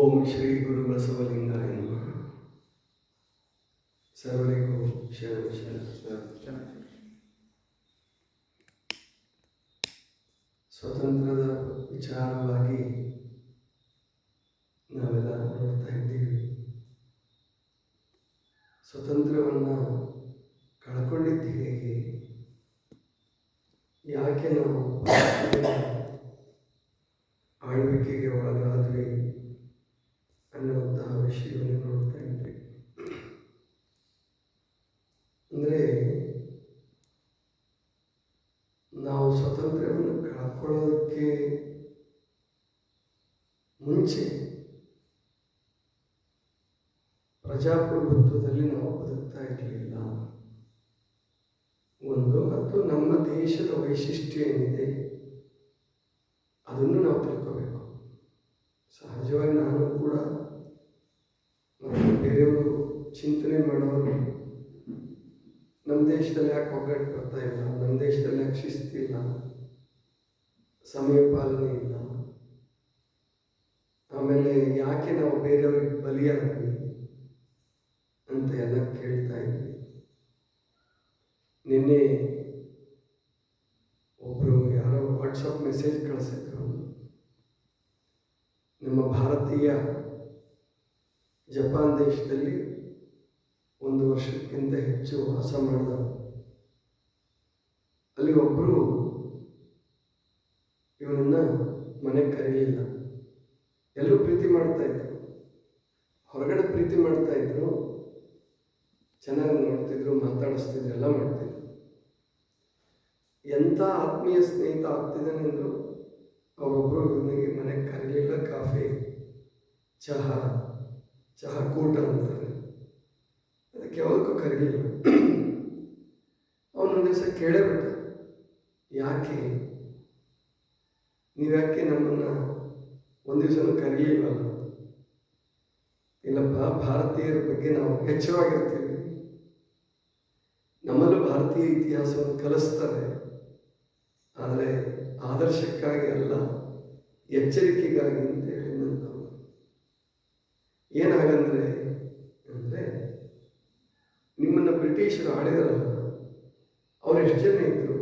ಓಂ ಶ್ರೀ ಗುರು ಬಸವಲಿಂಗ ಸರ್ವರಿಗೂ ಶರಣ ಶರಣ. ಸ್ವತಂತ್ರದ ವಿಚಾರವಾಗಿ ನಾವೆಲ್ಲ ನೋಡ್ತಾ ಇದ್ದೀವಿ. ಸ್ವತಂತ್ರವನ್ನು ಕಳ್ಕೊಂಡಿದ್ದು ಹೇಗೆ? ಯಾಕೆ ನಾವು ಆಳ್ವಿಕೆಗೆ ಒಳಗಾದ್ವಿ ಅನ್ನುವಂತಹ ವಿಷಯವನ್ನು ನೋಡ್ತಾ ಇದ್ವಿ ಅಂದರೆ ನಾವು ಸ್ವಾತಂತ್ರ್ಯವನ್ನು ಕಳ್ಕೊಳ್ಳೋದಕ್ಕೆ ಮುಂಚೆ ಪ್ರಜಾಪ್ರಭುತ್ವದಲ್ಲಿ ನಾವು ಬದುಕ್ತಾ ಇರಲಿಲ್ಲ. ಒಂದು ಮತ್ತು ನಮ್ಮ ದೇಶದ ವೈಶಿಷ್ಟ್ಯ ಏನಿದೆ, ಅದನ್ನು ನಾವು ತಿಳ್ಕೋಬೇಕು. ಸಹಜವಾಗಿ ನಾನು ಕೂಡ ಬೇರೆಯವರು ಚಿಂತನೆ ಮಾಡೋರು ನಮ್ಮ ದೇಶದಲ್ಲಿ ಯಾಕೆ ಒಗ್ಗಟ್ಟು ಬರ್ತಾ ಇಲ್ಲ, ನಮ್ಮ ದೇಶದಲ್ಲಿ ಯಾಕೆ ಶಿಸ್ತಿಲ್ಲ ಸಮಯ ಪಾಲನೆ ಇಲ್ಲ, ಆಮೇಲೆ ಯಾಕೆ ನಾವು ಬೇರೆಯವ್ರಿಗೆ ಬಲಿಯಾದ್ವಿ? ಅಂತ ಎಲ್ಲ ಕೇಳ್ತಾ ಇದ್ವಿ. ನಿನ್ನೆ ಒಬ್ಬರು ಯಾರೋ ವಾಟ್ಸಪ್ ಮೆಸೇಜ್ ಕಳಿಸಿದ್ರು. ನಮ್ಮ ಭಾರತೀಯ ಜಪಾನ್ ದೇಶದಲ್ಲಿ ಒಂದು ವರ್ಷಕ್ಕಿಂತ ಹೆಚ್ಚು ವಾಸ ಮಾಡಿದ ಅಲ್ಲಿ ಒಬ್ಬರು ಇವನನ್ನ ಮನೆಗೆ ಕರೀಲಿಲ್ಲ. ಎಲ್ಲರೂ ಪ್ರೀತಿ ಮಾಡ್ತಾ ಇದ್ರು. ಹೊರಗಡೆ ಪ್ರೀತಿ ಮಾಡ್ತಾ ಇದ್ರು. ಚೆನ್ನಾಗಿ ನೋಡ್ತಿದ್ರು, ಮಾತಾಡಿಸ್ತಿದ್ರು, ಎಲ್ಲ ಮಾಡ್ತಿದ್ರು. ಎಂಥ ಆತ್ಮೀಯ ಸ್ನೇಹಿತ ಆಗ್ತಿದ್ದಾನೆಂದ್ರು ಅವರೊಬ್ಬರು ಇವನಿಗೆ ಮನೆಗೆ ಕರೀಲಿಲ್ಲ ಕಾಫಿ, ಚಹಾ ಚಹಾ ಕೂಟ ಅಂತಾರೆ. ಅದಕ್ಕೆ ಯಾವುದಕ್ಕೂ ಕರೀಲಿಲ್ಲ ಅವನೊಂದು ದಿವಸ ಕೇಳೇ ಬಿಟ್ಟ ಯಾಕೆ? ನೀವ್ಯಾಕೆ ನಮ್ಮನ್ನು ಒಂದು ದಿವಸನೂ ಕರೀಲಿಲ್ವಲ್ಲ ಇಲ್ಲಪ್ಪ, ಭಾರತೀಯರ ಬಗ್ಗೆ ನಾವು ಹೆಚ್ಚವಾಗಿರ್ತೀವಿ. ನಮ್ಮಲ್ಲೂ ಭಾರತೀಯ ಇತಿಹಾಸವನ್ನು ಕಲಿಸ್ತಾರೆ. ಆದರೆ ಆದರ್ಶಕ್ಕಾಗಿ ಅಲ್ಲ, ಎಚ್ಚರಿಕೆಗಾಗಿ ಅಂತ ಹೇಳಿದಂಥವು ಏನಾಗಂದ್ರೆ, ಅಂದರೆ ನಿಮ್ಮನ್ನು ಬ್ರಿಟಿಷರು ಆಳಿದರಲ್ಲ, ಅವ್ರು ಎಷ್ಟು ಜನ ಇದ್ರು?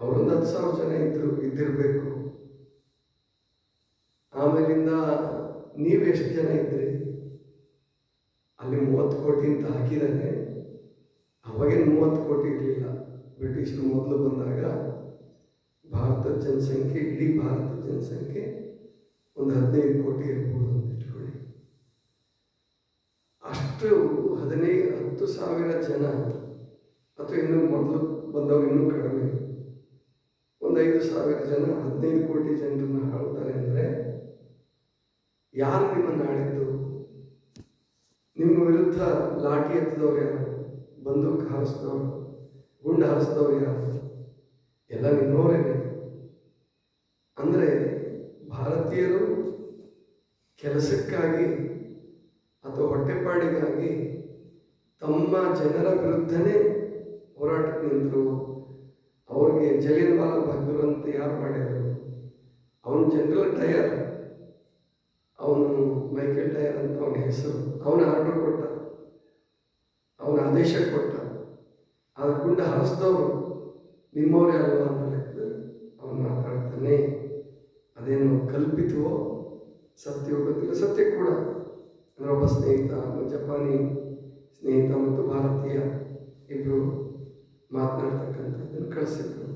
ಅವರೊಂದು ಹತ್ತು ಸಾವಿರ ಜನ ಇದ್ರು, ಇದ್ದಿರಬೇಕು. ಆಮೇಲಿಂದ ನೀವು ಎಷ್ಟು ಜನ ಇದ್ರಿ? ಅಲ್ಲಿ ಮೂವತ್ತು ಕೋಟಿ ಅಂತ ಹಾಕಿದ್ದಾನೆ ಅವಾಗೇನು ಮೂವತ್ತು ಕೋಟಿ ಇರಲಿಲ್ಲ. ಬ್ರಿಟಿಷರು ಮೊದಲು ಬಂದಾಗ ಭಾರತದ ಜನಸಂಖ್ಯೆ, ಇಡೀ ಭಾರತದ ಜನಸಂಖ್ಯೆ ಒಂದು ಹದಿನೈದು ಕೋಟಿ ಇರ್ಬೋದು ಅಂತ ಇಟ್ಕೊಳ್ಳಿ. ಅಷ್ಟು ಹದಿನೈದು ಹತ್ತು ಸಾವಿರ ಜನ ಅಥವಾ ಇನ್ನೂ ಮೊದಲು ಬಂದವರು ಇನ್ನೂ ಕಡಿಮೆ. ಒಂದು ಐದು ಸಾವಿರ ಜನ, ಹದಿನೈದು ಕೋಟಿ ಜನರನ್ನು ಆಳ್ತಾರೆ ಅಂದರೆ ಯಾರು ನಿಮ್ಮನ್ನು ಆಳಿದ್ದು ನಿಮ್ಮ ವಿರುದ್ಧ ಲಾಠಿ ಎತ್ತದವ್ರು ಯಾರು? ಬಂದೂಕು ಹಾರಿಸಿದವರು, ಗುಂಡು ಹಾರಿಸಿದವ್ರು ಯಾರು? ಎಲ್ಲ ನಿನ್ನೋರೇನೆ ಅಂದರೆ ಭಾರತೀಯರು ಕೆಲಸಕ್ಕಾಗಿ ಅಥವಾ ಹೊಟ್ಟೆಪಾಡಿಗಾಗಿ ತಮ್ಮ ಜನರ ವಿರುದ್ಧನೇ ಹೋರಾಟಕ್ಕೆ ನಿಂತರು. ಅವ್ರಿಗೆ ಜಲಿಯನ್ ಬಾಲ ಬಾಗ್ದರು ಅಂತ ಯಾರು ಮಾಡಿದರು ಅವನು ಜನರಲ್ ಟಯರ್, ಅವನು ಮೈಕಲ್ ಟಯರ್ ಅಂತ ಅವನ ಹೆಸರು. ಅವನ ಆರ್ಡರ್ ಆದೇಶ ಕೊಟ್ಟ. ಆದ್ರೆ ಗುಂಡ ಹಾರಿಸಿದವರು ನಿಮ್ಮವರೇ ಅಲ್ವಾ ಅಂತ ಲೆಕ್ಕದಲ್ಲಿ ಅವನು ಮಾತಾಡ್ತಾನೆ, ಅದೇನು ಕಲ್ಪಿತವೋ? ಸತ್ಯವೋ ಗೊತ್ತಿಲ್ಲ. ಸತ್ಯ ಕೂಡ. ಅಂದರೆ ಒಬ್ಬ ಸ್ನೇಹಿತ ಜಪಾನಿ ಸ್ನೇಹಿತ ಮತ್ತು ಭಾರತೀಯ ಇಬ್ಬರು ಮಾತನಾಡ್ತಕ್ಕಂಥದ್ದನ್ನು ಕಳಿಸಿದ್ರು.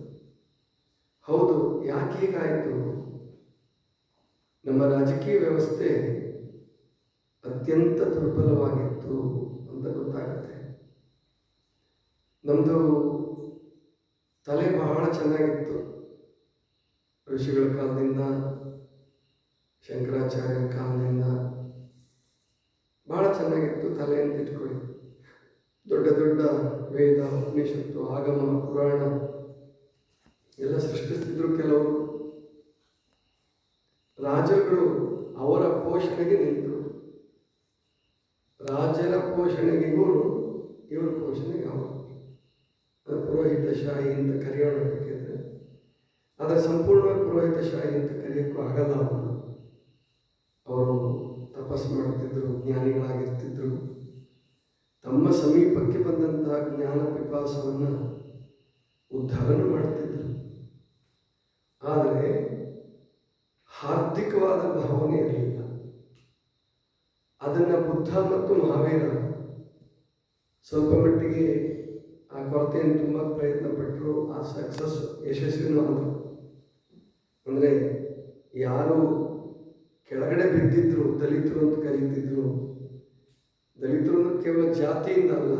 ಹೌದು, ಯಾಕೆ ಹೀಗಾಯಿತು? ನಮ್ಮ ರಾಜಕೀಯ ವ್ಯವಸ್ಥೆ ಅತ್ಯಂತ ದುರ್ಬಲವಾಗಿತ್ತು. ನಮ್ಮದು ತಲೆ ಬಹಳ ಚೆನ್ನಾಗಿತ್ತು. ಋಷಿಗಳ ಕಾಲದಿಂದ, ಶಂಕರಾಚಾರ್ಯರ ಕಾಲದಿಂದ ಬಹಳ ಚೆನ್ನಾಗಿತ್ತು ತಲೆ ಅಂತ ಇಟ್ಕೊಳ್ಳಿ. ದೊಡ್ಡ ದೊಡ್ಡ ವೇದ, ಉಪನಿಷತ್ತು, ಆಗಮ, ಪುರಾಣ ಎಲ್ಲ ಸೃಷ್ಟಿಸ್ತಿದ್ರು ಕೆಲವರು ರಾಜರುಗಳು ಅವರ ಪೋಷಣೆಗೆ ನಿಂತರು. ರಾಜರ ಪೋಷಣೆಗೆ ಇವರು, ಇವರ ಪೋಷಣೆಗೆ ಅವರು. ಪುರೋಹಿತಶಾಹಿ ಅಂತ ಕರೆಯೋಣ ಬೇಕಿದ್ರೆ ಆದರೆ ಸಂಪೂರ್ಣವಾಗಿ ಪುರೋಹಿತಶಾಹಿ ಅಂತ ಕರೆಯೋಕ್ಕೂ ಆಗಲ್ಲ ಅವನು. ಮಾಡುತ್ತಿದ್ದರು ಜ್ಞಾನಿಗಳಾಗಿರ್ತಿದ್ರು. ತಮ್ಮ ಸಮೀಪಕ್ಕೆ ಬಂದಂತಹ ಜ್ಞಾನ ಪಿಪಾಸವನ್ನು ಉದ್ಧಾರಣ ಮಾಡ್ತಿದ್ರು. ಆದರೆ ಹಾರ್ದಿಕವಾದ ಭಾವನೆ ಇರಲಿಲ್ಲ. ಅದನ್ನು ಬುದ್ಧ ಮತ್ತು ಮಹಾವೀರ ಸ್ವಲ್ಪ ಮಟ್ಟಿಗೆ ಆ ಕೊರತೆಯನ್ನು ತುಂಬ ಪ್ರಯತ್ನ ಪಟ್ಟರು ಆ ಸಕ್ಸಸ್ ಯಶಸ್ವಿನೂ ಆದರು. ಅಂದರೆ ಯಾರು ಕೆಳಗಡೆ ಬಿದ್ದಿದ್ರು, ದಲಿತರು ಅಂತ ಕರೀತಿದ್ರು, ದಲಿತರು ಕೇವಲ ಜಾತಿಯಿಂದ ಅಲ್ಲ.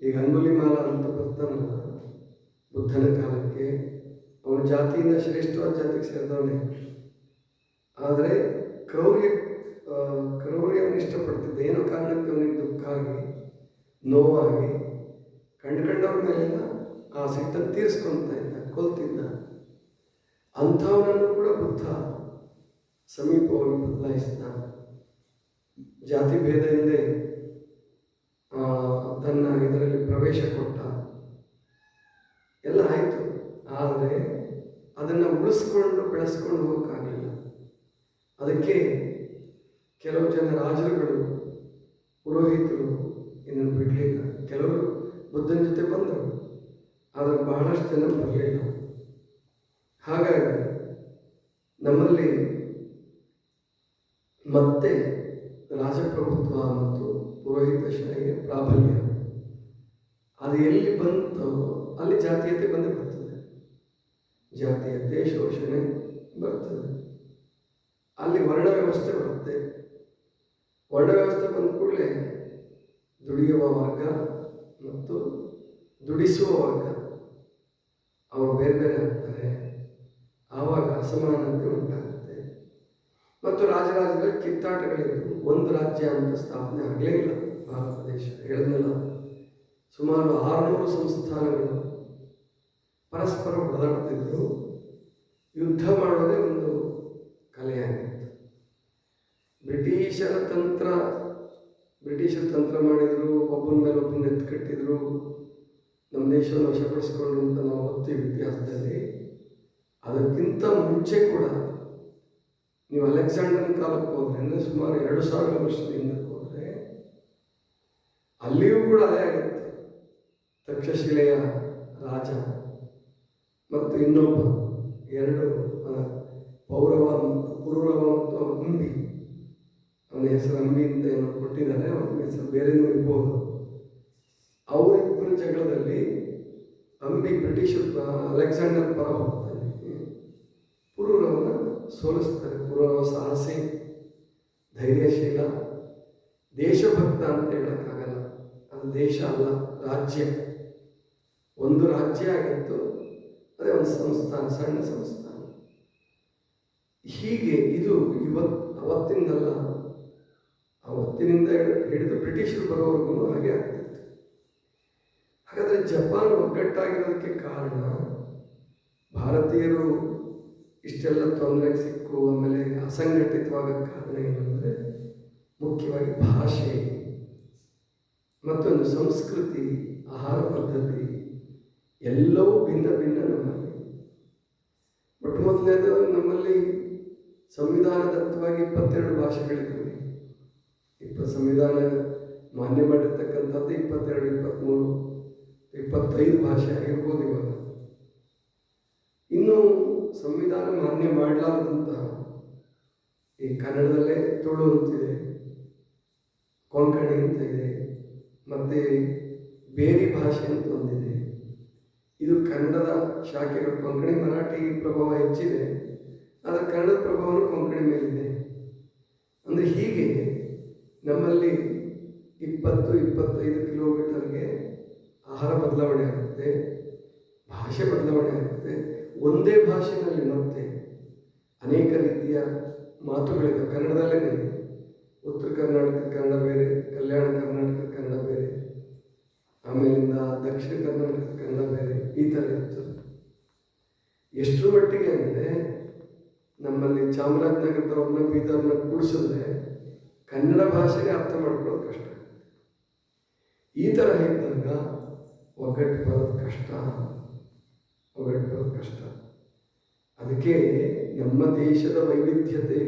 ಈಗ ಅಂಗುಲಿಮಾಲ ಅಂತ ಬರ್ತಾನಲ್ಲ, ಬುದ್ಧನ ಕಾಲಕ್ಕೆ, ಅವನ ಜಾತಿಯಿಂದ ಶ್ರೇಷ್ಠವಾದ ಜಾತಿಗೆ ಸೇರಿದವನೇ. ಆದರೆ ಕ್ರೌರ್ಯ ಕ್ರೌರ್ಯವನ್ನು ಇಷ್ಟಪಡ್ತಿದ್ದ, ಏನೋ ಕಾರಣಕ್ಕೆ ಅವನಿಗೆ ದುಃಖ ಆಗಿ, ನೋವಾಗಿ ಕಂಡು ಕಂಡವ್ರ ಮೇಲೆಲ್ಲ ಆ ಸಿಟ್ಟ ತೀರಿಸ್ಕೊಂತ ಇದ್ದ ಕೊಲ್ತಿದ್ದ. ಅಂಥವನನ್ನು ಕೂಡ ಬುದ್ಧ ಸಮೀಪವಾಗಿ ಬದಲಾಯಿಸಿದ. ಜಾತಿ ಭೇದ ಆ, ತನ್ನ ಇದರಲ್ಲಿ ಪ್ರವೇಶ ಕೊಟ್ಟ. ಎಲ್ಲ ಆಯಿತು. ಆದರೆ ಅದನ್ನು ಉಳಿಸ್ಕೊಂಡು ಬೆಳೆಸ್ಕೊಂಡು ಹೋಗೋಕ್ಕಾಗಲಿಲ್ಲ. ಅದಕ್ಕೆ ಕೆಲವು ಜನ ರಾಜರುಗಳು ಪುರೋಹಿತರು ಇದನ್ನು ಬಿಡಲಿಲ್ಲ ಕೆಲವರು ಬುದ್ಧನ ಜೊತೆ ಬಂದರು ಆದರೆ ಬಹಳಷ್ಟು ಜನ ಬರಲಿಲ್ಲ ಹಾಗಾಗಿ ನಮ್ಮಲ್ಲಿ ಮತ್ತೆ ರಾಜಪ್ರಭುತ್ವ ಮತ್ತು ಪುರೋಹಿತಶಾಹಿಯ ಪ್ರಾಬಲ್ಯ. ಅದು ಎಲ್ಲಿ ಬಂತೋ ಅಲ್ಲಿ ಜಾತೀಯತೆ ಬಂದೇ ಬರ್ತದೆ. ಜಾತೀಯತೆ, ಶೋಷಣೆ ಬರ್ತದೆ. ಅಲ್ಲಿ ವರ್ಣ ವ್ಯವಸ್ಥೆ ಬರುತ್ತೆ. ವರ್ಣ ವ್ಯವಸ್ಥೆ ಬಂದ ಕೂಡಲೇ ದುಡಿಯುವ ವರ್ಗ ಮತ್ತು ದುಡಿಸುವ ವರ್ಗ ಅವರು ಬೇರೆ ಬೇರೆ ಆಗ್ತಾರೆ. ಆವಾಗ ಅಸಮಾನತೆ ಉಂಟಾಗುತ್ತೆ. ಮತ್ತು ರಾಜರಾಜರ ಕಿತ್ತಾಟಗಳಿದ್ದು ಒಂದು ರಾಜ್ಯ ಅಂತ ಸ್ಥಾಪನೆ ಆಗಲೇ ಇಲ್ಲ ಭಾರತ ದೇಶ ಹೇಳಿದ್ನಲ್ಲ ಸುಮಾರು ಆರುನೂರು ಸಂಸ್ಥಾನಗಳು ಪರಸ್ಪರ ಹೊಡೆದಾಡ್ತಿದ್ರು ಯುದ್ಧ ಮಾಡೋದೇ ಒಂದು ಕಲೆಯಾಗಿತ್ತು. ಬ್ರಿಟಿಷರ ತಂತ್ರ ಬ್ರಿಟಿಷರು ತಂತ್ರ ಮಾಡಿದರು, ಒಬ್ಬನ ಮೇಲೆ ಒಬ್ಬನ ಎತ್ತು ಕಟ್ಟಿದ್ರು, ನಮ್ಮ ದೇಶವನ್ನು ವಶಪಡಿಸ್ಕೊಂಡ್ರು ಅಂತ ನಾವು ಓದ್ತೀವಿ ಇತಿಹಾಸದಲ್ಲಿ. ಅದಕ್ಕಿಂತ ಮುಂಚೆ ಕೂಡ ನೀವು ಅಲೆಕ್ಸಾಂಡರ್ನ ಕಾಲಕ್ಕೆ ಹೋದ್ರೆ, ಅಂದರೆ ಸುಮಾರು ಎರಡು ಸಾವಿರ ವರ್ಷದ ಹಿಂದಕ್ಕೆ ಹೋದರೆ, ಅಲ್ಲಿಯೂ ಕೂಡ ಅದೇ ಆಗಿತ್ತು. ತಕ್ಷಶಿಲೆಯ ರಾಜ ಮತ್ತು ಇನ್ನೊಬ್ಬ, ಎರಡು ಪೌರವ ಮತ್ತು ಪೂರ್ವ ಮತ್ತು ಅಂಬಿ ಅವನ ಹೆಸರು ಅಂಬಿ ಅಂತ ಏನೋ ಕೊಟ್ಟಿದ್ದಾರೆ ಅವನ ಹೆಸರು ಬೇರೆನೂ ಇರ್ಬೋದು. ಅವರಿಬ್ಬರ ಜಗಳದಲ್ಲಿ ಅಂಬಿ ಬ್ರಿಟಿಷ್ ಅಲೆಕ್ಸಾಂಡರ್ ಪರ ಹೋಗ್ತಾನೆ. ಪುರೂರವನ ಸೋಲಿಸ್ತಾರೆ. ಪುರೂರವ ಸಾಹಸಿ, ಧೈರ್ಯಶೀಲ, ದೇಶಭಕ್ತ ಅಂತ ಹೇಳೋಕ್ಕಾಗಲ್ಲ. ಅದು ದೇಶ ಅಲ್ಲ, ರಾಜ್ಯ. ಒಂದು ರಾಜ್ಯ ಆಗಿತ್ತು, ಅದೇ ಒಂದು ಸಂಸ್ಥಾನ, ಸಣ್ಣ ಸಂಸ್ಥಾನ. ಹೀಗೆ ಇದು ಇವತ್ತು ಅವತ್ತಿಂದಲ್ಲ ಅವತ್ತಿನಿಂದ ಹಿಡ್- ಹಿಡಿದು ಬ್ರಿಟಿಷರು ಬರೋವರೆಗೂ ಹಾಗೆ ಆಗ್ತಿತ್ತು. ಹಾಗಾದರೆ ಜಪಾನ್ ಒಗ್ಗಟ್ಟಾಗಿರೋದಕ್ಕೆ ಕಾರಣ ಭಾರತೀಯರು ಇಷ್ಟೆಲ್ಲ ತೊಂದರೆಗೆ ಸಿಕ್ಕು, ಆಮೇಲೆ ಅಸಂಘಟಿತವಾಗಕ್ಕೆ ಕಾರಣ ಏನಂದರೆ ಮುಖ್ಯವಾಗಿ ಭಾಷೆ, ಮತ್ತೊಂದು ಸಂಸ್ಕೃತಿ, ಆಹಾರ ಪದ್ಧತಿ, ಎಲ್ಲವೂ ಭಿನ್ನ ಭಿನ್ನ ನಮ್ಮಲ್ಲಿ. ಮೊಟ್ಟ ಮೊದಲನೇದು ನಮ್ಮಲ್ಲಿ ಸಂವಿಧಾನದತ್ತವಾಗಿ ಇಪ್ಪತ್ತೆರಡು ಭಾಷೆಗಳಿವೆ ಇಪ್ಪ ಸಂವಿಧಾನ ಮಾನ್ಯ ಮಾಡಿರ್ತಕ್ಕಂಥದ್ದು ಇಪ್ಪತ್ತೆರಡು, ಇಪ್ಪತ್ತ್ಮೂರು, ಇಪ್ಪತ್ತೈದು ಭಾಷೆ ಆಗಿರ್ಬೋದು ಇವಾಗ. ಇನ್ನು ಸಂವಿಧಾನ ಮಾನ್ಯ ಮಾಡಲಾರ್ದಂತಹ ಈ ಕನ್ನಡದಲ್ಲೇ ತುಳು ಅಂತಿದೆ, ಕೊಂಕಣಿ ಅಂತ ಇದೆ, ಮತ್ತು ಬೇರೆ ಭಾಷೆ ಅಂತ ಒಂದಿದೆ. ಇದು ಕನ್ನಡದ ಶಾಖೆಗಳು, ಕೊಂಕಣಿ ಮರಾಠಿ ಪ್ರಭಾವ ಹೆಚ್ಚಿದೆ, ಆದರೆ ಕನ್ನಡದ ಪ್ರಭಾವನೂ ಕೊಂಕಣಿ ಮೇಲಿದೆ. ಅಂದರೆ ಹೀಗೆ ನಮ್ಮಲ್ಲಿ ಇಪ್ಪತ್ತು, ಇಪ್ಪತ್ತೈದು ಕಿಲೋಮೀಟರ್ಗೆ ಆಹಾರ ಬದಲಾವಣೆ ಆಗುತ್ತೆ, ಭಾಷೆ ಬದಲಾವಣೆ ಆಗುತ್ತೆ. ಒಂದೇ ಭಾಷೆಯಲ್ಲಿ ಮತ್ತೆ ಅನೇಕ ರೀತಿಯ ಮಾತುಗಳಿವೆ. ಕನ್ನಡದಲ್ಲೇ ಉತ್ತರ ಕರ್ನಾಟಕ ಕನ್ನಡ ಬೇರೆ, ಕಲ್ಯಾಣ ಕರ್ನಾಟಕ ಕನ್ನಡ ಬೇರೆ, ಆಮೇಲಿಂದ ದಕ್ಷಿಣ ಕರ್ನಾಟಕದ ಕನ್ನಡ ಬೇರೆ, ಈ ಥರ ಇತ್ತು. ಎಷ್ಟರ ಮಟ್ಟಿಗೆ ಅಂದರೆ, ನಮ್ಮಲ್ಲಿ ಚಾಮರಾಜನಗರದವ್ರನ್ನ ಬೀದರ್ನ ಕೂಡಿಸಿದ್ರೆ ಕನ್ನಡ ಭಾಷೆಗೆ ಅರ್ಥ ಮಾಡ್ಕೊಳ್ಳೋದು ಕಷ್ಟ. ಈ ಥರ ಇದ್ದಾಗ ಒಗ್ಗಟ್ಟು ಬರೋದು ಕಷ್ಟ. ಒಗ್ಗಟ್ಟು ಬರೋದು ಕಷ್ಟ. ಅದಕ್ಕೆ ನಮ್ಮ ದೇಶದ ವೈವಿಧ್ಯತೆ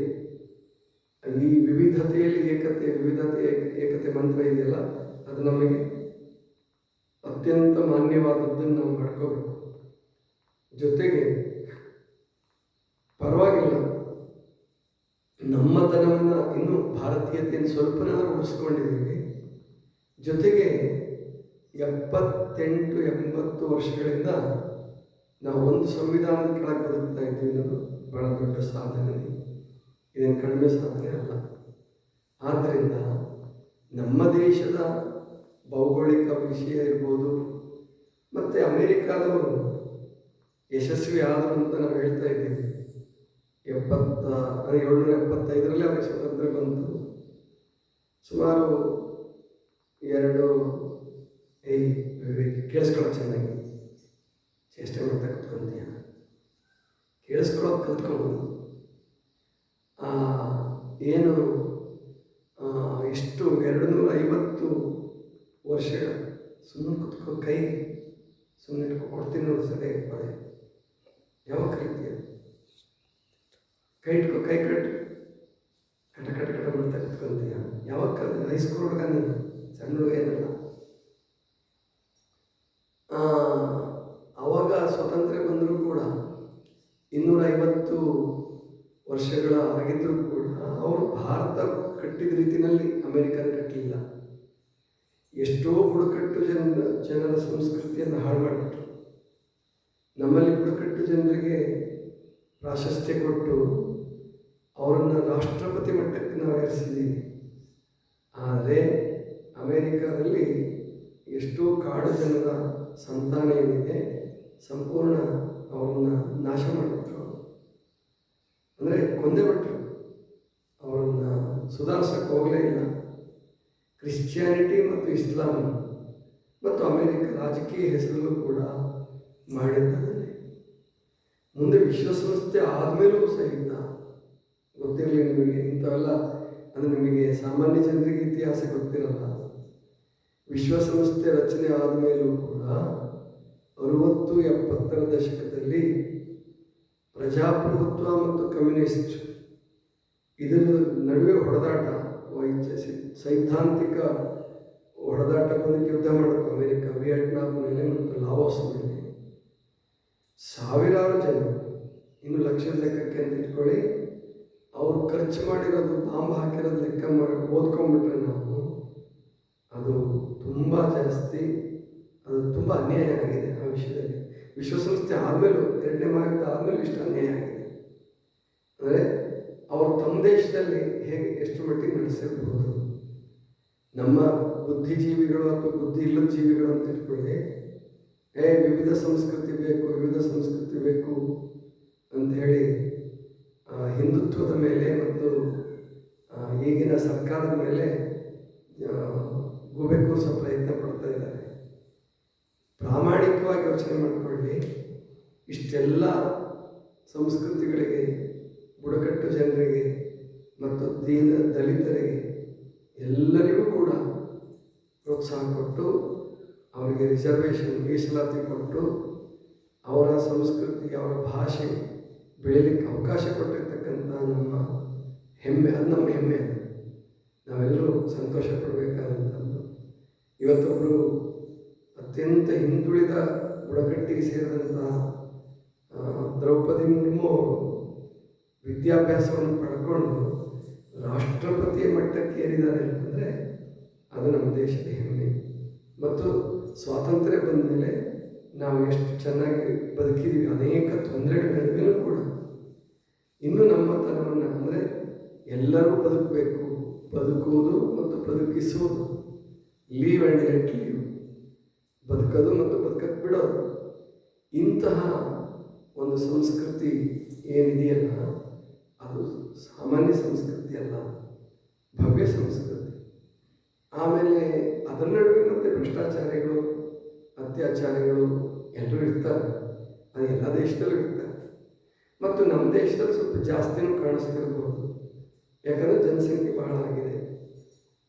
ಈ ವಿವಿಧತೆಯಲ್ಲಿ ಏಕತೆ, ವಿವಿಧತೆ ಏಕ- ಏಕತೆ ಮಂತ್ರ ಇದೆಯಲ್ಲ, ಅದು ನಮಗೆ ಅತ್ಯಂತ ಮಾನ್ಯವಾದದ್ದನ್ನು ನಾವು ಮಾಡ್ಕೋಬೇಕು. ಜೊತೆಗೆ ನಮ್ಮತನವನ್ನು ಇನ್ನೂ ಭಾರತೀಯತೆಯನ್ನು ಸ್ವಲ್ಪನಾದ್ರೂ ಉಳಿಸ್ಕೊಂಡಿದ್ದೀವಿ. ಜೊತೆಗೆ ಎಪ್ಪತ್ತೆಂಟು, ಎಂಬತ್ತು ವರ್ಷಗಳಿಂದ ನಾವು ಒಂದು ಸಂವಿಧಾನದ ಕೆಳಗೆ ಬದುಕ್ತಾ ಇದ್ದೀವಿ ಅನ್ನೋದು ಬಹಳ ದೊಡ್ಡ ಸಾಧನೆ. ಇದೇನು ಕಡಿಮೆ ಸಾಧನೆ ಅಲ್ಲ. ಆದ್ದರಿಂದ ನಮ್ಮ ದೇಶದ ಭೌಗೋಳಿಕ ವಿಷಯ ಇರ್ಬೋದು, ಮತ್ತು ಅಮೇರಿಕಾದವರು ಯಶಸ್ವಿ ಆದರು ಅಂತ ನಾವು ಹೇಳ್ತಾ ಇದ್ದೀವಿ. ಎಪ್ಪತ್ತ ಅಂದರೆ ಏಳ್ನೂರ ಎಪ್ಪತ್ತೈದರಲ್ಲಿ ಅವ್ರಿಗೆ ಸ್ವಾತಂತ್ರ್ಯ ಬಂತು. ಸುಮಾರು ಎರಡು ಏ ವಿವೇಕ್ ಕೇಳಿಸ್ಕೊಳ್ಳೋ ಚೆನ್ನಾಗಿ. ಚೇಷ್ಟೆ ಮಾಡ್ತಾ ಕೂತ್ಕೊಂತೀಯ ಕೇಳಿಸ್ಕೊಳ್ಳೋದು ಕಲ್ತ್ಕೊಂಡು ಆ, ಏನು ಇಷ್ಟು ಎರಡು ನೂರ ಐವತ್ತು ವರ್ಷ ಸುಮ್ಮನೆ ಕುತ್ಕೋ ಕೈ ಸುಮ್ಮನೆ ಕೊಡ್ತೀನಿ ಸರಿ ಪಡೆ ಯಾವಾಗ ಕಲಿತೀಯ? ಕೈ ಇಟ್ಕೊ, ಕೈ ಕಟ್ಟು ಕಟ ಕಟ ಕಟ ಮಾಡ್ತಾ ಕುತ್ಕೊಂತೀಯ. ಯಾವಾಗ ಕಲ್ ಹೈಸ್ಕೂಲ್ ಹುಡುಗ ನೀನು? ಸಣ್ಣ ಹುಡುಗ ಏನಲ್ಲ ಆವಾಗ ಸ್ವಾತಂತ್ರ್ಯ ಬಂದರೂ ಕೂಡ ಇನ್ನೂರ ಐವತ್ತು ವರ್ಷಗಳ ಆಗಿದ್ದರೂ ಕೂಡ ಅವರು ಭಾರತ ಕಟ್ಟಿದ ರೀತಿಯಲ್ಲಿ ಅಮೆರಿಕನ್ ಕಟ್ಟಲಿಲ್ಲ ಎಷ್ಟೋ ಬುಡಕಟ್ಟು ಜನ, ಜನರ ಸಂಸ್ಕೃತಿಯನ್ನು ಹಾಳು ಮಾಡಿಬಿಟ್ರು. ನಮ್ಮಲ್ಲಿ ಬುಡಕಟ್ಟು ಜನರಿಗೆ ಪ್ರಾಶಸ್ತ್ಯ ಕೊಟ್ಟು ಅವರನ್ನು ರಾಷ್ಟ್ರಪತಿ ಮಟ್ಟಕ್ಕೆ ನಾವು ಏರಿಸಿದ್ದೀವಿ. ಆದರೆ ಅಮೇರಿಕಾದಲ್ಲಿ ಎಷ್ಟೋ ಕಾಡು ಜನರ ಸಂತಾನ ಏನಿದೆ ಸಂಪೂರ್ಣ ಅವರನ್ನು ನಾಶ ಮಾಡಿಬಿಟ್ರು ಅಂದರೆ ಕೊಂದೇ ಬಿಟ್ರು. ಅವರನ್ನು ಸುಧಾರಿಸೋಕ್ಕೆ ಹೋಗಲೇ ಇಲ್ಲ. ಕ್ರಿಶ್ಚಿಯಾನಿಟಿ ಮತ್ತು ಇಸ್ಲಾಂ ಮತ್ತು ಅಮೇರಿಕ ರಾಜಕೀಯ ಹೆಸರಲ್ಲೂ ಕೂಡ ಮಾಡಿದ್ದಾನೆ ಮುಂದೆ ವಿಶ್ವಸಂಸ್ಥೆ ಆದಮೇಲೂ ಸಹಿತ ಗೊತ್ತಿರಲಿ ನಿಮಗೆ, ಇಂಥವೆಲ್ಲ ಅಂದರೆ ನಿಮಗೆ ಸಾಮಾನ್ಯ ಜನರಿಗೆ ಇತಿಹಾಸ ಗೊತ್ತಿರಲ್ಲ. ವಿಶ್ವಸಂಸ್ಥೆ ರಚನೆ ಆದಮೇಲೂ ಕೂಡ ಅರುವತ್ತು ಎಪ್ಪತ್ತರ ದಶಕದಲ್ಲಿ ಪ್ರಜಾಪ್ರಭುತ್ವ ಮತ್ತು ಕಮ್ಯುನಿಸ್ಟ್ ಇದರ ನಡುವೆ ಹೊಡೆದಾಟ ಸೈದ್ಧಾಂತಿಕ ಹೊಡೆದಾಟ ಬಂದಕ್ಕೆ ಯುದ್ಧ ಮಾಡಿತು ಅಮೆರಿಕ, ವಿಯೆಟ್ನಾಂ ಮೇಲೆ ಮತ್ತು ಲಾವೋಸ್ ಮೇಲೆ ಸಾವಿರಾರು ಜನ ಇನ್ನು ಲಕ್ಷ ಲೆಕ್ಕಕ್ಕೆ ಅಂತ ಇಟ್ಕೊಳ್ಳಿ. ಅವ್ರು ಖರ್ಚು ಮಾಡಿರೋದು ಬಾಂಬ್ ಹಾಕಿರೋದು ಲೆಕ್ಕ ಮಾಡಿ ಓದ್ಕೊಂಡ್ಬಿಟ್ರೆ ನಾವು, ಅದು ತುಂಬ ಜಾಸ್ತಿ, ಅದು ತುಂಬ ಅನ್ಯಾಯ ಆಗಿದೆ ಆ ವಿಷಯದಲ್ಲಿ. ವಿಶ್ವಸಂಸ್ಥೆ ಆದಮೇಲೂ, ಎರಡನೇ ಮಾರ್ಗದ ಆದಮೇಲೂ ಇಷ್ಟು ಅನ್ಯಾಯ ಆಗಿದೆ. ಅಂದರೆ ಅವರು ತಮ್ಮ ದೇಶದಲ್ಲಿ ಹೇಗೆ ಎಷ್ಟು ಮಟ್ಟಿಗೆ ನಡೆಸಿರ್ಬೋದು ನಮ್ಮ ಬುದ್ಧಿಜೀವಿಗಳು ಅಥವಾ ಬುದ್ಧಿ ಇಲ್ಲದ ಜೀವಿಗಳು ಅಂತ ಇಟ್ಕೊಳ್ಳಿ. ಏ, ವಿವಿಧ ಸಂಸ್ಕೃತಿ ಬೇಕು, ವಿವಿಧ ಸಂಸ್ಕೃತಿ ಬೇಕು ಅಂತ ಹೇಳಿ ಹಿಂದುತ್ವದ ಮೇಲೆ ಮತ್ತು ಈಗಿನ ಸರ್ಕಾರದ ಮೇಲೆ ಗುಬೆ ಕೂರಿಸೋ ಪ್ರಯತ್ನ ಪಡ್ತಾ ಇದ್ದಾರೆ. ಪ್ರಾಮಾಣಿಕವಾಗಿ ಯೋಚನೆ ಮಾಡಿಕೊಳ್ಳಿ. ಇಷ್ಟೆಲ್ಲ ಸಂಸ್ಕೃತಿಗಳಿಗೆ, ಬುಡಕಟ್ಟು ಜನರಿಗೆ ಮತ್ತು ದೀನ ದಲಿತರಿಗೆ ಎಲ್ಲರಿಗೂ ಕೂಡ ಪ್ರೋತ್ಸಾಹ ಕೊಟ್ಟು, ಅವರಿಗೆ ರಿಸರ್ವೇಷನ್, ಮೀಸಲಾತಿ ಕೊಟ್ಟು, ಅವರ ಸಂಸ್ಕೃತಿ ಅವರ ಭಾಷೆ ಬೆಳೀಲಿಕ್ಕೆ ಅವಕಾಶ ನಮ್ಮ ಹೆಮ್ಮೆ, ಅದು ನಮ್ಮ ಹೆಮ್ಮೆ ನಾವೆಲ್ಲರೂ ಸಂತೋಷ ಪಡಬೇಕಾದಂಥದ್ದು. ಇವತ್ತೊಬ್ಬರು ಅತ್ಯಂತ ಹಿಂದುಳಿದ ಬುಡಕಟ್ಟಿಗೆ ಸೇರಿದಂತಹ ದ್ರೌಪದಿ ಮುರ್ಮು ವಿದ್ಯಾಭ್ಯಾಸವನ್ನು ಪಡ್ಕೊಂಡು ರಾಷ್ಟ್ರಪತಿಯ ಮಟ್ಟಕ್ಕೆ ಏರಿದ್ದಾರೆ ಅಂತಂದರೆ ಅದು ನಮ್ಮ ದೇಶದ ಹೆಮ್ಮೆ. ಮತ್ತು ಸ್ವಾತಂತ್ರ್ಯ ಬಂದ ಮೇಲೆ ನಾವು ಎಷ್ಟು ಚೆನ್ನಾಗಿ ಬದುಕಿದ್ದೀವಿ ಅನೇಕ ತೊಂದರೆಗಳ ನಡುವೆಯೂ ಕೂಡ ಇನ್ನು ನಮ್ಮ ತನವನ್ನು ಅಂದರೆ ಎಲ್ಲರೂ ಬದುಕಬೇಕು, ಬದುಕುವುದು ಮತ್ತು ಬದುಕಿಸುವುದು. ಲೀವ್ ಆ್ಯಂಡ್ ಲೆಟ್ ಲೀವ್ ಬದುಕೋದು ಮತ್ತು ಬದುಕಕ್ಕೆ ಬಿಡೋದು. ಇಂತಹ ಒಂದು ಸಂಸ್ಕೃತಿ ಏನಿದೆಯಲ್ಲ, ಅದು ಸಾಮಾನ್ಯ ಸಂಸ್ಕೃತಿ ಅಲ್ಲ, ಭವ್ಯ ಸಂಸ್ಕೃತಿ. ಆಮೇಲೆ ಅದರ ನಡುವೆ ಮತ್ತೆ ಭ್ರಷ್ಟಾಚಾರಿಗಳು, ಅತ್ಯಾಚಾರಿಗಳು ಎಲ್ಲರೂ ಇರ್ತಾರೆ. ಅದು ಎಲ್ಲ ದೇಶದಲ್ಲೂ ಇರ್ತಾರೆ. ಮತ್ತು ನಮ್ಮ ದೇಶದಲ್ಲಿ ಸ್ವಲ್ಪ ಜಾಸ್ತಿನೂ ಕಾಣಿಸ್ತಿರ್ಬೋದು. ಯಾಕಂದರೆ ಜನಸಂಖ್ಯೆ ಬಹಳ ಆಗಿದೆ.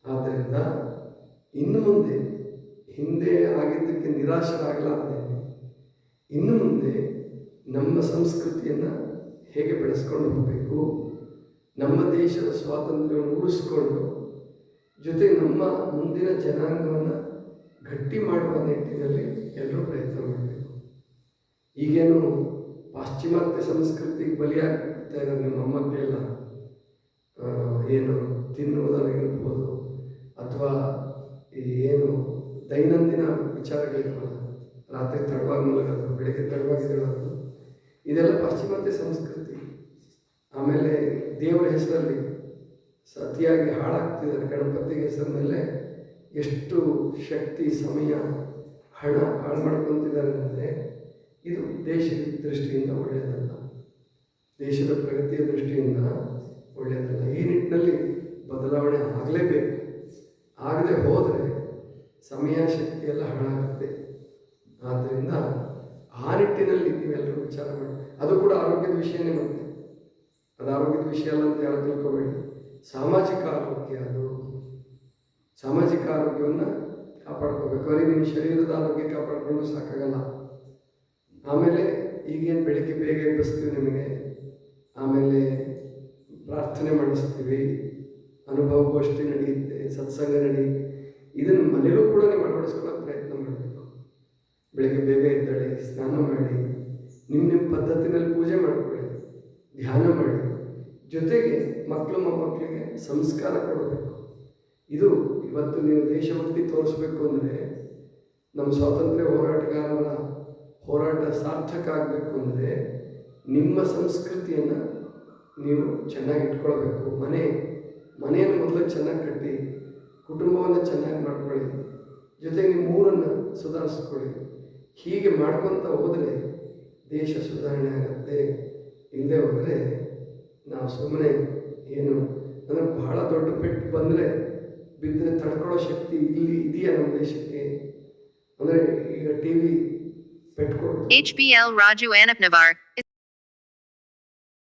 ಆದ್ದರಿಂದ ಇನ್ನು ಮುಂದೆ ಹಿಂದೆ ಆಗಿದ್ದಕ್ಕೆ ನಿರಾಶರಾಗಲಾರದೆ ಇನ್ನು ಮುಂದೆ ನಮ್ಮ ಸಂಸ್ಕೃತಿಯನ್ನು ಹೇಗೆ ಬೆಳೆಸ್ಕೊಂಡು ಹೋಗಬೇಕು? ನಮ್ಮ ದೇಶದ ಸ್ವಾತಂತ್ರ್ಯವನ್ನು ಉಳಿಸ್ಕೊಂಡು ಜೊತೆ ನಮ್ಮ ಮುಂದಿನ ಜನಾಂಗವನ್ನು ಗಟ್ಟಿ ಮಾಡುವ ನಿಟ್ಟಿನಲ್ಲಿ ಎಲ್ಲರೂ ಪ್ರಯತ್ನ ಮಾಡಬೇಕು. ಈಗೇನು ಪಾಶ್ಚಿಮಾತ್ಯ ಸಂಸ್ಕೃತಿಗೆ ಬಲಿಯಾಗ್ತಾ ಇದ್ದಾರೆ ನಮ್ಮ ಮೊಮ್ಮಕ್ಕಳೆಲ್ಲ. ಏನು ತಿನ್ನುವುದಾಗಿರ್ಬೋದು ಅಥವಾ ಏನು ದೈನಂದಿನ ವಿಚಾರಗಳಿರ್ಬೋದು ರಾತ್ರಿ ತಡವಾಗಿ ಮಲಗೋದು, ಬೆಳಗ್ಗೆ ತಡವಾಗಿ ಹೇಳೋದು ಇದೆಲ್ಲ ಪಾಶ್ಚಿಮಾತ್ಯ ಸಂಸ್ಕೃತಿ. ಆಮೇಲೆ ದೇವರ ಹೆಸರಲ್ಲಿ ಸತಿಯಾಗಿ ಹಾಳಾಗ್ತಿದ್ದಾರೆ. ಗಣಪತಿ ಹೆಸರಿನಲ್ಲೇ ಎಷ್ಟು ಶಕ್ತಿ, ಸಮಯ, ಹಣ ಹಾಳು ಮಾಡ್ಕೊತಿದ್ದಾರೆ ಅಂದರೆ ಇದು ದೇಶದ ದೃಷ್ಟಿಯಿಂದ ಒಳ್ಳೆಯದಲ್ಲ. ದೇಶದ ಪ್ರಗತಿಯ ದೃಷ್ಟಿಯಿಂದ ಒಳ್ಳೆಯದಲ್ಲ. ಈ ನಿಟ್ಟಿನಲ್ಲಿ ಬದಲಾವಣೆ ಆಗಲೇಬೇಕು. ಆಗದೆ ಹೋದರೆ ಸಮಯ ಶಕ್ತಿಯೆಲ್ಲ ಹಾಳಾಗುತ್ತೆ. ಆದ್ದರಿಂದ ಆ ನಿಟ್ಟಿನಲ್ಲಿ ನೀವೆಲ್ಲರೂ ವಿಚಾರ ಮಾಡಿ. ಅದು ಕೂಡ ಆರೋಗ್ಯದ ವಿಷಯನೇ ಮತ್ತೆ ಅದು ಆರೋಗ್ಯದ ವಿಷಯ ಅಲ್ಲ ಅಂತ ಯಾರು ತಿಳ್ಕೊಬೇಡಿ. ಸಾಮಾಜಿಕ ಆರೋಗ್ಯ ಅದು. ಸಾಮಾಜಿಕ ಆರೋಗ್ಯವನ್ನು ಕಾಪಾಡ್ಕೋಬೇಕು. ಅವರಿಗೆ ನಿಮ್ಮ ಶರೀರದ ಆರೋಗ್ಯ ಕಾಪಾಡಿಕೊಂಡು ಸಾಕಾಗಲ್ಲ. ಆಮೇಲೆ ಈಗೇನು ಬೆಳಿಗ್ಗೆ ಬೇಗ ಎಬ್ಬಿಸ್ತೀವಿ ನಿಮಗೆ. ಆಮೇಲೆ ಪ್ರಾರ್ಥನೆ ಮಾಡಿಸ್ತೀವಿ. ಅನುಭವ ಗೋಷ್ಠಿ ನಡೆಯುತ್ತೆ, ಸತ್ಸಂಗ ನಡಿ ಇದನ್ನು ಮನೇಲೂ ಕೂಡ ನೀವು ಅಳವಡಿಸ್ಕೊಳ್ಳೋಕೆ ಪ್ರಯತ್ನ ಮಾಡಬೇಕು. ಬೆಳಗ್ಗೆ ಬೇಗ ಎದ್ದೇಳಿ, ಸ್ನಾನ ಮಾಡಿ ನಿಮ್ಮ ನಿಮ್ಮ ಪದ್ಧತಿನಲ್ಲಿ ಪೂಜೆ ಮಾಡಿಕೊಳ್ಳಿ, ಧ್ಯಾನ ಮಾಡಿ. ಜೊತೆಗೆ ಮಕ್ಕಳು ಮೊಮ್ಮಕ್ಕಳಿಗೆ ಸಂಸ್ಕಾರ ಕೊಡಬೇಕು. ಇದು ಇವತ್ತು ನೀವು ದೇಶಭಕ್ತಿ ತೋರಿಸ್ಬೇಕು ಅಂದರೆ, ನಮ್ಮ ಸ್ವಾತಂತ್ರ್ಯ ಹೋರಾಟಗಾರರ ಹೋರಾಟ ಸಾರ್ಥಕ ಆಗಬೇಕು ಅಂದರೆ ನಿಮ್ಮ ಸಂಸ್ಕೃತಿಯನ್ನು ನೀವು ಚೆನ್ನಾಗಿ ಇಟ್ಕೊಳ್ಬೇಕು. ಮನೆ, ಮನೆಯನ್ನು ಮೊದಲು ಚೆನ್ನಾಗಿ ಕಟ್ಟಿ, ಕುಟುಂಬವನ್ನು ಚೆನ್ನಾಗಿ ಮಾಡ್ಕೊಳ್ಳಿ. ಜೊತೆಗೆ ನಿಮ್ಮ ಊರನ್ನು ಸುಧಾರಿಸ್ಕೊಳ್ಳಿ. ಹೀಗೆ ಮಾಡ್ಕೊತ ಹೋದರೆ ದೇಶ ಸುಧಾರಣೆ ಆಗುತ್ತೆ. ಇಲ್ಲದೆ ಹೋದರೆ ನಾವು ಸುಮ್ಮನೆ ಏನು, ಅಂದರೆ ಬಹಳ ದೊಡ್ಡ ಪೆಟ್ಟು ಬಂದರೆ ಬಿದ್ದರೆ ತಡ್ಕೊಳ್ಳೋ ಶಕ್ತಿ ಇಲ್ಲಿ ಇದೆಯಾ ನಮ್ಮ ದೇಶಕ್ಕೆ? ಅಂದರೆ ಈಗ T V HBL Raju Anapnavar